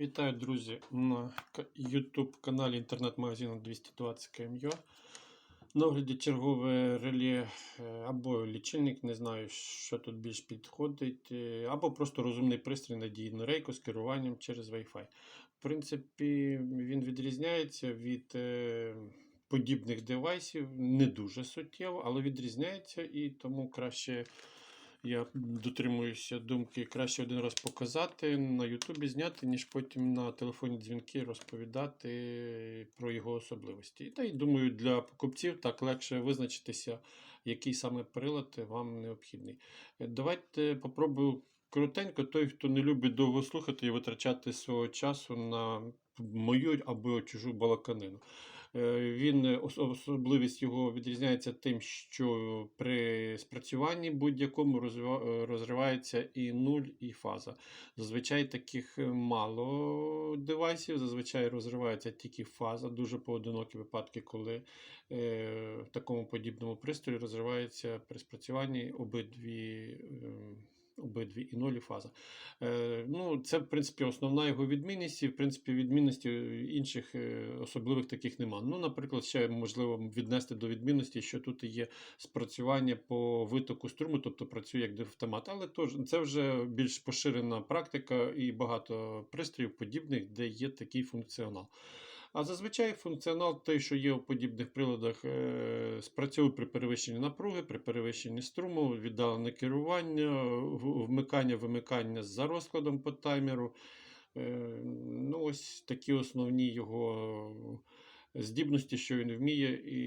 Вітаю, друзі, на YouTube каналі інтернет-магазину 220 КМЮ. На огляді чергове реле е, або лічильник, не знаю, що тут більш підходить, е, або просто розумний пристрій надійну рейку з керуванням через Wi-Fi. В принципі, він відрізняється від е, подібних девайсів, не дуже суттєво, але відрізняється і тому краще. Я дотримуюся думки, краще один раз показати на Ютубі зняти, ніж потім на телефонні дзвінки розповідати про його особливості. Та й думаю, для покупців так легше визначитися, який саме прилад вам необхідний. Давайте попробую коротенько. Той, хто не любить довго слухати і витрачати свого часу на мою або чужу балаканину. Е, Він е, особливість його відрізняється тим, що при спрацюванні будь-якому е, розривається і нуль, і фаза. Зазвичай таких мало девайсів, зазвичай розривається тільки фаза. Дуже поодинокі випадки, коли в такому подібному пристрої розривається при спрацюванні обидві. Обидві і нуль і фаза. Е, ну, це, в принципі, основна його відмінність, і, в принципі, відмінності інших е, особливих таких нема. Ну, наприклад, ще можливо віднести до відмінності, що тут є спрацювання по витоку струму, тобто працює як автомат. Але тож, це вже більш поширена практика і багато пристроїв подібних, де є такий функціонал. А зазвичай функціонал той, що є у подібних приладах, е, спрацьовує при перевищенні напруги, при перевищенні струму, віддалене керування, вмикання, вимикання за розкладом по таймеру. Е, Ну, ось такі основні його здібності, що він вміє, і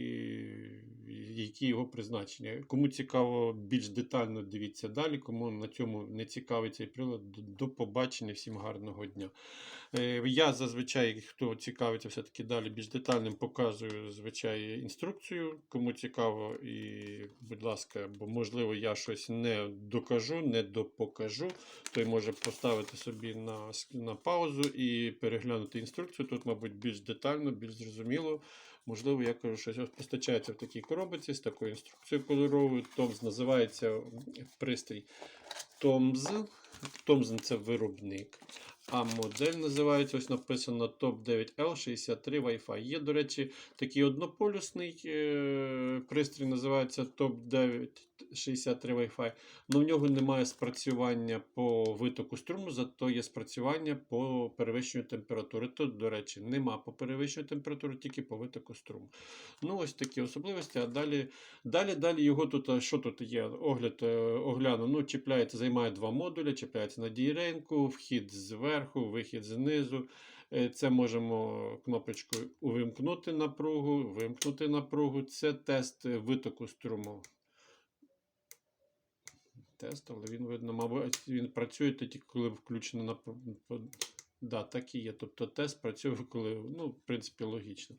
які його призначення. Кому цікаво більш детально, дивіться далі. Кому на цьому не цікавий цей прилад, до- побачення, всім гарного дня. Е, Я зазвичай, хто цікавиться все-таки далі більш детальним, показую звичай інструкцію. Кому цікаво, і, будь ласка, бо можливо я щось не докажу, не допокажу, той може поставити собі на, на паузу і переглянути інструкцію. Тут, мабуть, більш детально, більш зрозуміло. Можливо, я кажу, що постачається в такій коробці з такою інструкцією кольоровою. Томз називається пристрій Томз. Томз це виробник. А модель називається, ось написано Top 9L63 Wi-Fi. Є, до речі, такий однополюсний е, пристрій, називається Top 963 Wi-Fi. але в нього немає спрацювання по витоку струму, зато є спрацювання по перевищенню температури. Тут, до речі, нема по перевищенню температури, тільки по витоку струму. Ну, ось такі особливості. А далі, далі, далі його тут, що тут є? Огляд е, огляну. Ну, чіпляється, займає два модулі, чіпляється на дійренку, вхід зверху, вихід знизу. Е, Це можемо кнопочкою увімкнути напругу, вимкнути напругу. Це тест витоку струму. Тест, але він видно, мабуть, він працює тоді, коли включено на Да, так і є. Тобто тест працює, коли, ну, в принципі, логічно.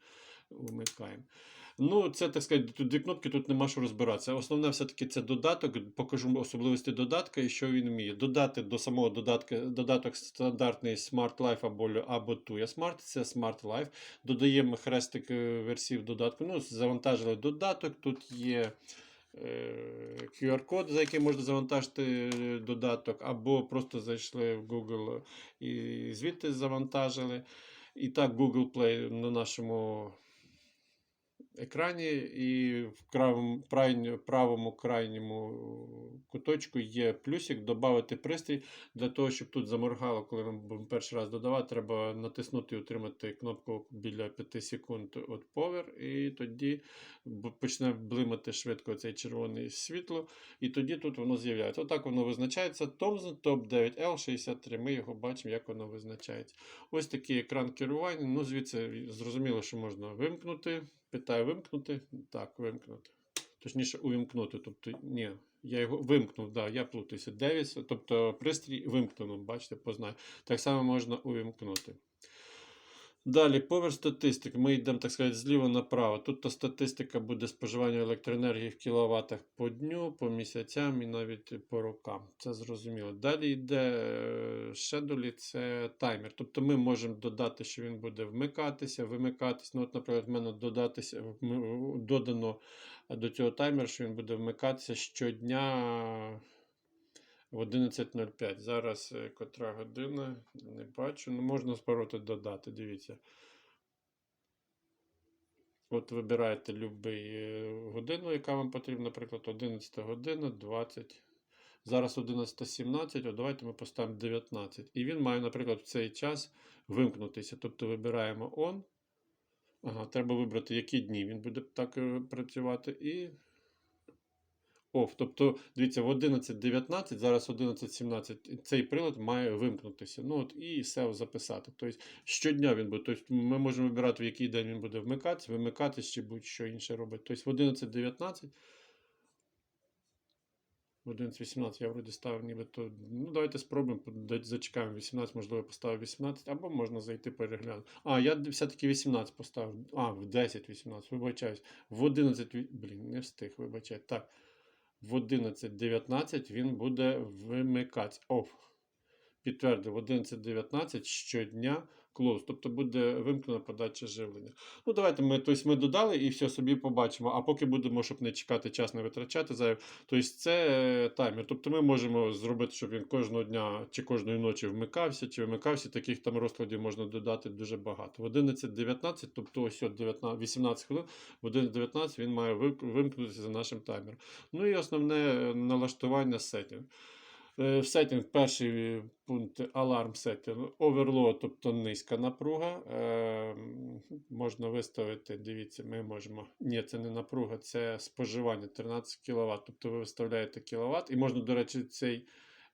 Вмикаємо. Ну, це так сказати, тут дві кнопки, тут нема що розбиратися. Основне все-таки це додаток. Покажу особливості додатка і що він вміє. Додати до самого додатка додаток стандартний Smart Life або, або Tuya Smart, це Smart Life. Додаємо хрестик версії в додатку. Ну, завантажили додаток. Тут є QR-код, за який можна завантажити е, додаток, або просто зайшли в Google і звідти завантажили. І так, Google Play на нашому екрані, і в правому, правому крайньому куточку є плюсик додати пристрій. Для того, щоб тут заморгало, коли ми будемо перший раз додавати, треба натиснути і утримати кнопку біля 5 секунд от Power, і тоді почне блимати швидко цей червоне світло, і тоді тут воно з'являється. Отак воно визначається. Thomson Top 9L63. Ми його бачимо, як воно визначається. Ось такий екран керування. Ну, звідси зрозуміло, що можна вимкнути. Питаю вимкнути. Так, вимкнути. Точніше, увімкнути. Тобто, ні, я його вимкнув, да, я плутаюся. 9, тобто пристрій вимкнено, бачите, познаю. Так само можна увімкнути. Далі, повер статистик. Ми йдемо, так сказати, зліва направо. Тут та статистика буде споживання електроенергії в кіловатах по дню, по місяцям і навіть по рокам. Це зрозуміло. Далі йде е, шедулі, це таймер. Тобто ми можемо додати, що він буде вмикатися, вимикатися. Ну, от, наприклад, в мене додатися, додано до цього таймеру, що він буде вмикатися щодня в 11.05. Зараз е, котра година, не бачу. Ну, можна спороти додати, дивіться. От вибираєте будь-яку годину, яка вам потрібна, наприклад, 11 година, 20. Зараз 11.17, от давайте ми поставимо 19. І він має, наприклад, в цей час вимкнутися. Тобто вибираємо on. Ага, треба вибрати, які дні він буде так е, працювати. І off. Тобто, дивіться, в 11.19, зараз 11.17, цей прилад має вимкнутися. Ну, от, і SEO записати. Тобто, щодня він буде. Тобто, ми можемо вибирати, в який день він буде вмикатися, вимикатися чи будь-що інше робити. Тобто, в 11.19. В 11.18 я вроді ставив нібито. Ну, давайте спробуємо, зачекаємо 18, можливо, поставив 18, або можна зайти переглянути. А, я все-таки 18 поставив. А, в 10.18, вибачаюсь. В 11, блін, не встиг, вибачайте. Так. В 11.19 він буде вимикати. Оф. Підтвердив, в 11.19 щодня close, тобто буде вимкнена подача живлення. Ну, давайте ми, тобто ми додали і все собі побачимо. А поки будемо, щоб не чекати час, не витрачати зайве. Тобто це е, таймер. Тобто ми можемо зробити, щоб він кожного дня чи кожної ночі вмикався, чи вимикався. Таких там розкладів можна додати дуже багато. В 11.19, тобто ось от 19, 18 хвилин, в 11.19 він має вимкнутися за нашим таймером. Ну і основне е, налаштування сеттинг. Е, В сеттинг перший пункт аларм сеттинг, оверлоад, тобто низька напруга. Е, можна виставити, дивіться, ми можемо. Ні, це не напруга, це споживання 13 кВт. Тобто ви виставляєте кВт, і можна, до речі, цей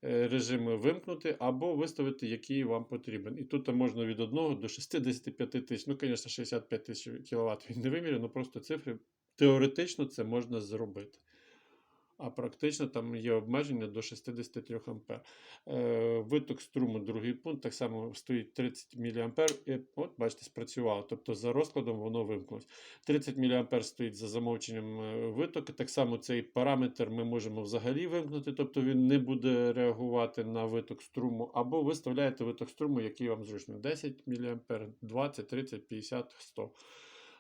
е, режим вимкнути або виставити, який вам потрібен. І тут можна від 1 до 65 тисяч. Ну, звісно, 65 тисяч кВт він не виміряє, але просто цифри. Теоретично це можна зробити. А практично там є обмеження до 63 А. Е, виток струму, другий пункт, так само стоїть 30 мА. І от, бачите, спрацювало. Тобто за розкладом воно вимкнулось. 30 мА стоїть за замовченням е, витоку. Так само цей параметр ми можемо взагалі вимкнути, тобто він не буде реагувати на виток струму. Або виставляєте виток струму, який вам зручно. 10 мА, 20, 30, 50, 100.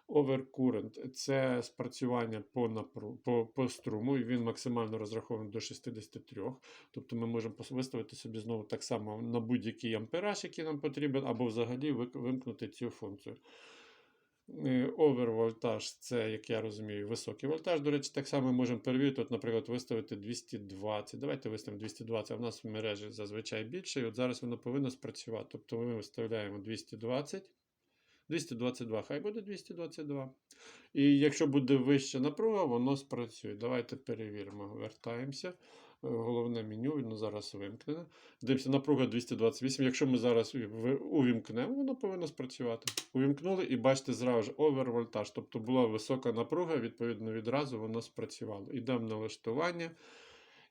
Overcurrent – це спрацювання по, напру... по, по струму, і він максимально розрахований до 63. Тобто ми можемо виставити собі знову так само на будь-який ампераж, який нам потрібен, або взагалі вимкнути цю функцію. Е, Овервольтаж це, як я розумію, високий вольтаж. До речі, так само можемо перевірити, от, наприклад, виставити 220. Давайте виставимо 220, а в нас в мережі зазвичай більше. І от зараз воно повинно спрацювати. Тобто ми виставляємо 220. 222, хай буде 222. І якщо буде вища напруга, воно спрацює. Давайте перевіримо. Вертаємося. Е, Головне меню, воно зараз вимкнене. Дивимося, напруга 228. Якщо ми зараз увімкнемо, воно повинно спрацювати. Увімкнули і бачите зразу ж овервольтаж. Тобто була висока напруга, відповідно, відразу воно спрацювало. Йдемо в налаштування.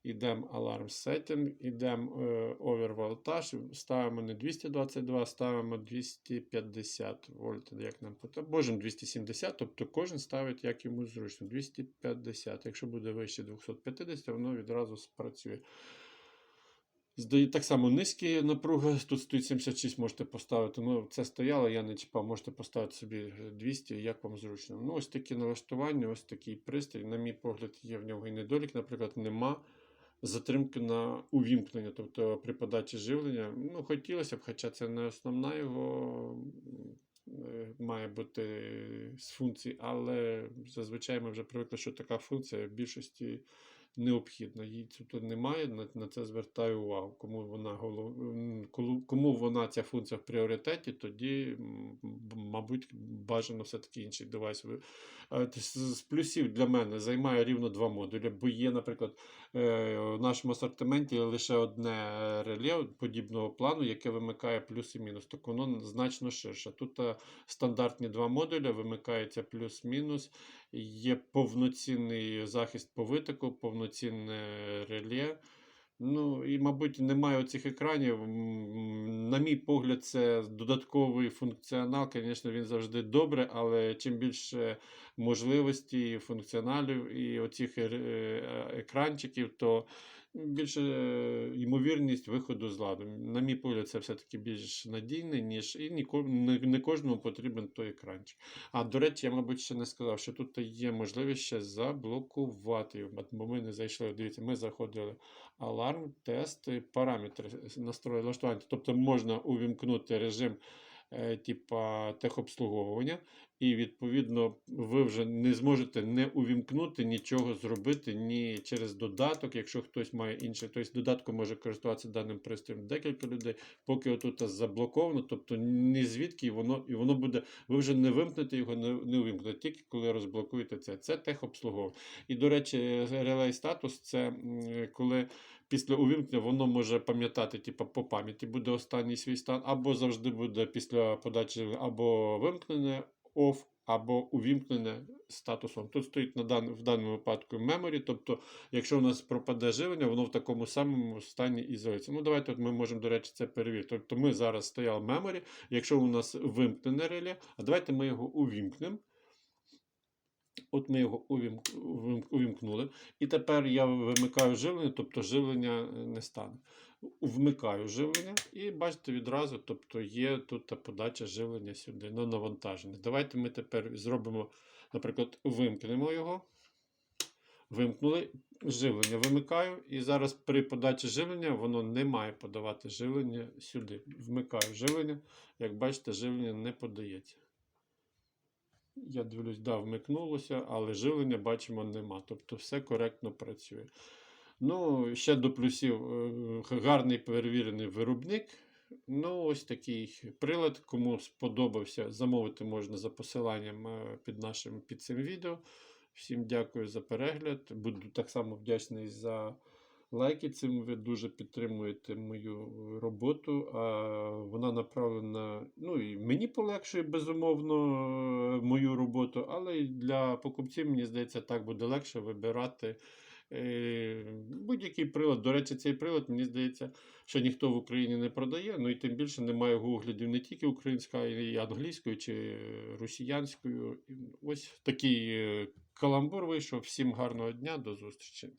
Йдемо Alarm Setting, йдемо е, Overvoltage, ставимо не 222, ставимо 250 вольт, як нам потрібно. Можемо 270, тобто кожен ставить як йому зручно. 250. Якщо буде вище 250, воно відразу спрацює. Так само низькі напруги. Тут стоїть 76, можете поставити. Ну, це стояло, я не чіпав, можете поставити собі 200, як вам зручно. Ну, ось такі налаштування, ось такий пристрій. На мій погляд, є в нього і недолік, наприклад, нема затримки на увімкнення, тобто при подачі живлення. Ну, хотілося б, хоча це не основна його е, має бути з функцій, але зазвичай ми вже привикли, що така функція в більшості необхідна. Її тут немає, на, на це звертаю увагу. Кому вона кому вона ця функція в пріоритеті, тоді, мабуть, бажано все-таки інший девайс. Е, З плюсів для мене займає рівно два модулі, бо є, наприклад, е, в нашому асортименті лише одне реле подібного плану, яке вимикає плюс і мінус. Тобто воно значно ширше. Тут е, стандартні два модуля, вимикається плюс-мінус, є повноцінний захист по витоку, повноцінне реле. Ну і, мабуть, немає оцих екранів. На мій погляд, це додатковий функціонал. Звісно, він завжди добре, але чим більше можливостей, функціоналів і оцих е, е, екранчиків, то більше е, ймовірність виходу з ладу. На мій погляд, це все-таки більш надійне, ніж і не, кожному потрібен той екранчик. А до речі, я, мабуть, ще не сказав, що тут є можливість ще заблокувати. Бо ми не зайшли. Дивіться, ми заходили аларм, тест, параметри настрою налаштування. Тобто можна увімкнути режим типа техобслуговування, і відповідно ви вже не зможете не увімкнути нічого зробити ні через додаток, якщо хтось має інший. Тобто додатком може користуватися даним пристроєм декілька людей, поки отут заблоковано, тобто ні звідки воно і воно буде. Ви вже не вимкнете його, не, не увімкнете, тільки коли розблокуєте це. Це техобслуговування. І, до речі, релей статус це коли після увімкнення воно може пам'ятати, типу, по пам'яті буде останній свій стан, або завжди буде після подачі або вимкнене off, або увімкнене статусом. Тут стоїть на дан, в даному випадку memory, тобто, якщо у нас пропаде живлення, воно в такому самому стані ізолюється. Ну, давайте от ми можемо, до речі, це перевірити. Тобто ми зараз стояли memory, якщо у нас вимкнене реле, а давайте ми його увімкнемо. От ми його увімкнули. І тепер я вимикаю живлення, тобто живлення е, не стане. Вмикаю живлення і бачите відразу, тобто є тут подача живлення сюди на навантаження. Давайте ми тепер зробимо, наприклад, вимкнемо його. Вимкнули, живлення вимикаю, і зараз при подачі живлення воно не має подавати живлення сюди. Вмикаю живлення. Як бачите, живлення не подається. Я дивлюсь, да, вмикнулося, але живлення бачимо нема. Тобто все коректно працює. Ну, ще до плюсів е, гарний перевірений виробник. Ну, ось такий прилад. Кому сподобався, замовити можна за посиланням е, під нашим під цим відео. Всім дякую за перегляд. Буду так само вдячний за лайки. Цим ви дуже підтримуєте мою роботу. А вона направлена. Ну і мені полегшує безумовно е, мою роботу, але для покупців, мені здається, так буде легше вибирати. е, Будь-який прилад. До речі, цей прилад, мені здається, що ніхто в Україні не продає, ну і тим більше немає оглядів не тільки українською, а й англійською чи е, росіянською. Ось такий е, каламбур вийшов. Всім гарного дня, до зустрічі.